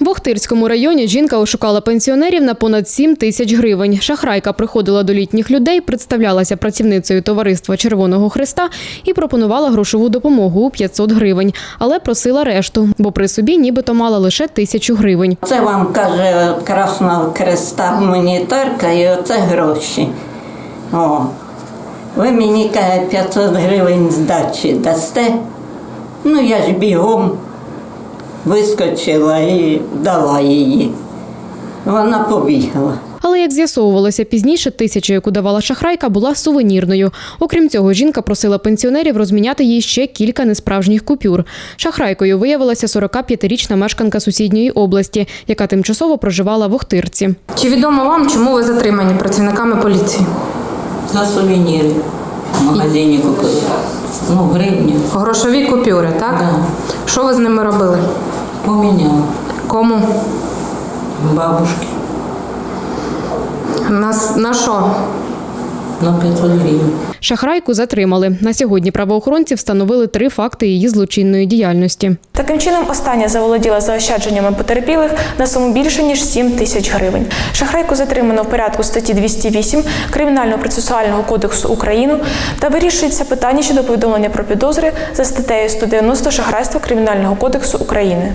В Охтирському районі жінка ошукала пенсіонерів на понад 7 тисяч гривень. Шахрайка приходила до літніх людей, представлялася працівницею товариства Червоного Христа і пропонувала грошову допомогу у 500 гривень, але просила решту, бо при собі нібито мала лише тисячу гривень. Це вам каже Красного Креста гуманітарка і оце гроші. О. Ви мені каже 500 гривень здачі дасте. Ну я ж бігом вискочила і дала її. Вона побігла. Але як з'ясовувалося пізніше, тисяча, яку давала шахрайка, була сувенірною. Окрім цього, жінка просила пенсіонерів розміняти їй ще кілька несправжніх купюр. Шахрайкою виявилася 45-річна мешканка сусідньої області, яка тимчасово проживала в Охтирці. Чи відомо вам, чому ви затримані працівниками поліції? За сувеніри в магазині купила. Ну, гривні Грошові купюри, так? Да. Що ви з ними робили? Поміняла. Кому? Бабушки На, с- на що? на 500 гривень. Шахрайку затримали. На сьогодні правоохоронці встановили три факти її злочинної діяльності. Таким чином, остання заволоділа заощадженнями потерпілих на суму більше ніж 7 тисяч гривень. Шахрайку затримано в порядку статті 208 Кримінального процесуального кодексу України та вирішується питання щодо повідомлення про підозри за статтею 190 шахрайства Кримінального кодексу України.